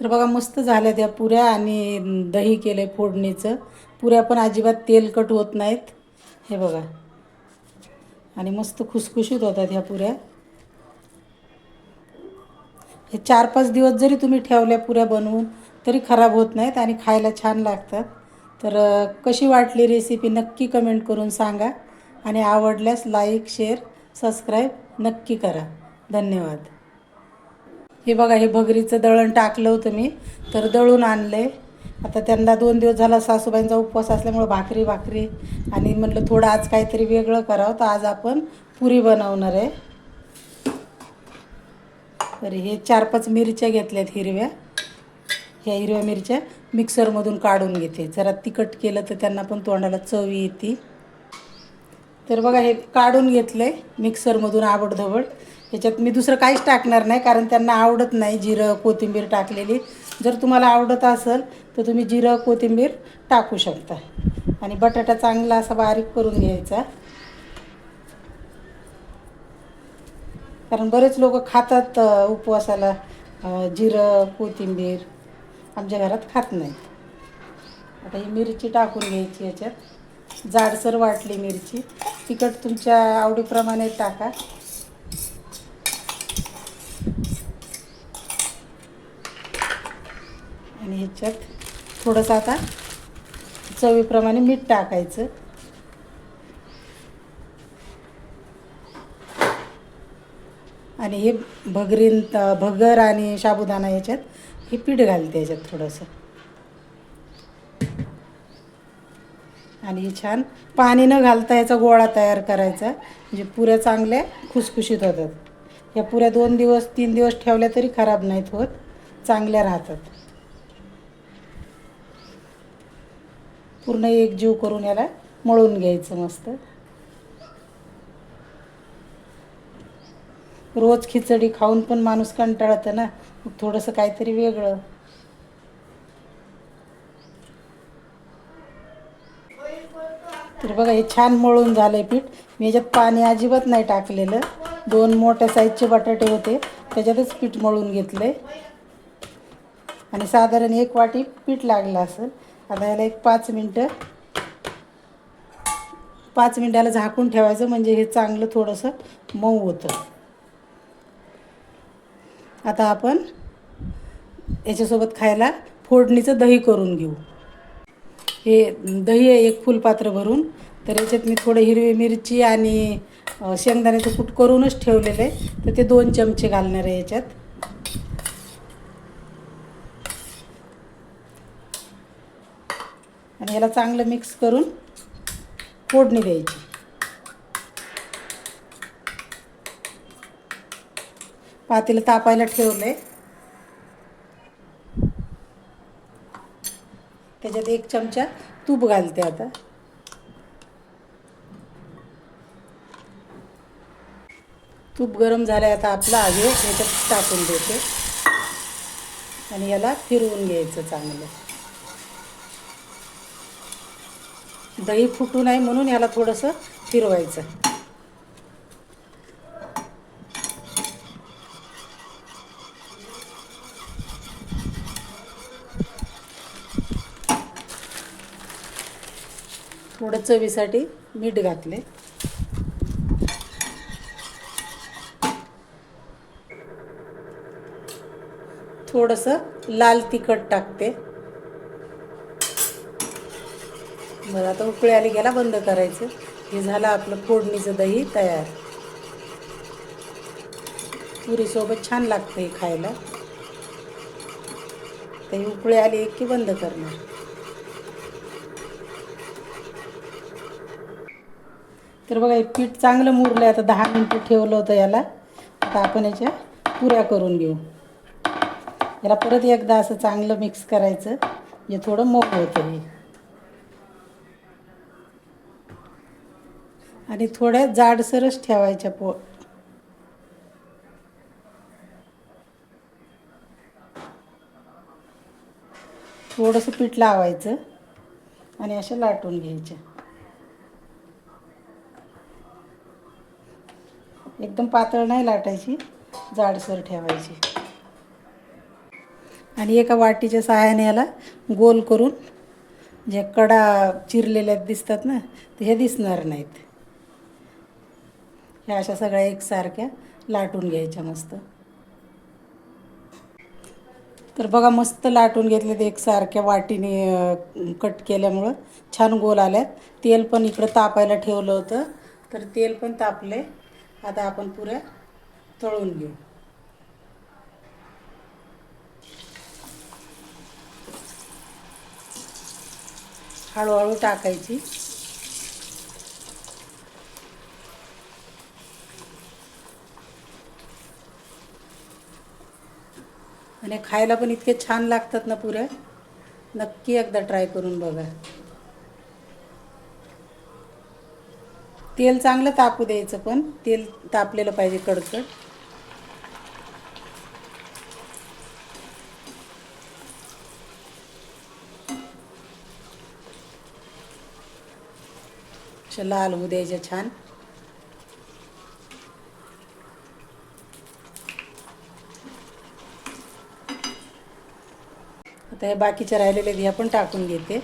तर बघा मस्त झाल्या त्या पुऱ्या आणि दही केलं आहे फोडणीचं. पुऱ्या पण अजिबात तेलकट होत नाहीत. हे बघा. आणि मस्त खुसखुशीत होतात ह्या पुऱ्या. हे चार पाच दिवस जरी तुम्ही ठेवल्या पुऱ्या बनवून तरी खराब होत नाहीत आणि खायला छान लागतात. तर कशी वाटली रेसिपी नक्की कमेंट करून सांगा. आणि आवडल्यास लाईक शेअर सबस्क्राईब नक्की करा. धन्यवाद. हे बघा हे भगरीचं दळण टाकलं होतं मी तर दळून आणले. आता त्यांना दोन दिवस झाला सासूबाईंचा उपवास असल्यामुळं भाकरी भाकरी. आणि म्हटलं थोडं आज काहीतरी वेगळं करावं तर आज आपण पुरी बनवणार आहे. तर हे चार पाच मिरच्या घेतल्यात हिरव्या. ह्या हिरव्या मिरच्या मिक्सरमधून काढून घेते. जरा तिखट केलं तर त्यांना पण तोंडाला चव येते. तर बघा हे काढून घेतलं आहे मिक्सरमधून आबडधबड याच्यात मी दुसरं काहीच टाकणार नाही कारण त्यांना आवडत नाही जिरं कोथिंबीर टाकलेली. जर तुम्हाला आवडत असेल तर तुम्ही जिरं कोथिंबीर टाकू शकता. आणि बटाटा चांगला असा बारीक करून घ्यायचा. कारण बरेच लोक खातात उपवासाला जिरं कोथिंबीर. आमच्या घरात खात नाहीत. आता ही मिरची टाकून घ्यायची याच्यात जाडसर वाटली मिरची. तिखट तुमच्या आवडीप्रमाणे टाका. आणि ह्याच्यात थोडंसं आता चवीप्रमाणे मीठ टाकायचं. आणि हे भगरीन भगर आणि साबुदाणा याच्यात हे पीठ घालते याच्यात थोडंसं. आणि हे छान पाणी न घालता याचा गोळा तयार करायचा. म्हणजे पुऱ्या चांगल्या खुसखुशीत होतात. या पुऱ्या दोन दिवस तीन दिवस ठेवल्या तरी खराब नाहीत होत. चांगल्या राहतात. पूर्ण एकजीव करून याला मळून घ्यायचं मस्त. रोज खिचडी खाऊन पण माणूस कंटाळतं ना मग थोडंसं काहीतरी वेगळं. तर बघा हे छान मळून झालं आहे पीठ. मी याच्यात पाणी अजिबात नाही टाकलेलं. दोन मोठ्या साईजचे बटाटे होते त्याच्यातच पीठ मळून घेतलं आहे आणि साधारण एक वाटी पीठ लागलं असेल. आता याला एक पाच मिनटं. पाच मिनटाला झाकून ठेवायचं म्हणजे हे चांगलं थोडंसं मऊ होतं. आता आपण याच्यासोबत खायला फोडणीचं दही करून घेऊ. हे दही आहे एक फुलपात्र भरून. तर याच्यात मी थोडं हिरवी मिरची आणि शेंगदाण्याचं कूट करूनच ठेवलेलं आहे. तर ते दोन चमचे घालणार आहे याच्यात. आणि याला चांगलं मिक्स करून फोडणी द्यायची. पातेलं तापायला ठेवलं आहे त्याच्यात एक चमचा तूप घालते आता. तूप गरम झालं आता आपला आहे याच्यात टाकून देते. आणि याला फिरवून घ्यायचं चांगलं. दही फुटू नये म्हणून याला थोडंसं फिरवायचं. थोडं चवीसाठी मीठ घातले. थोडंसं लाल तिखट टाकते. बरं आता उकळी आली घ्यायला बंद करायचं. हे झालं आपलं फोडणीचं दही तयार. पुरीसोबत छान लागतं हे खायला. तर ही उकळी आली की बंद करणार. तर बघा हे पीठ चांगलं मुरलं आता दहा मिनटं ठेवलं होतं याला. आता आपण याच्या पुऱ्या करून घेऊ. याला परत एकदा असं चांगलं मिक्स करायचं. म्हणजे थोडं मऊ होतं हे. आणि थोड्या जाडसरच ठेवायच्या पो थोडंसं पीठ लावायचं आणि अशा लाटून घ्यायच्या. एकदम पातळ नाही लाटायची जाडसर ठेवायची. आणि एका वाटीच्या सहाय्याने याला गोल करून जे कडा चिरलेल्या दिसतात ना ते हे दिसणार नाहीत. ह्या अशा सगळ्या एकसारख्या लाटून घ्यायच्या मस्त. तर बघा मस्त लाटून घेतले ते एकसारख्या वाटीने कट केल्यामुळं. छान गोल आल्यात. तेल पण इकडं तापायला ठेवलं होतं. तर तेल पण तापले. आता आपण पुऱ्या तळून घेऊ. हळूहळू टाकायची. आणि खायला पण इतके छान लागतात ना पुऱ्या. नक्की एकदा ट्राय करून बघा. तेल चांगलं तापू द्यायचं पण. तेल तापलेलं पाहिजे कडकड. अशा लाल होऊ द्यायच्या छान. आता हे बाकीचे राहिलेले ह्या पण टाकून घेते.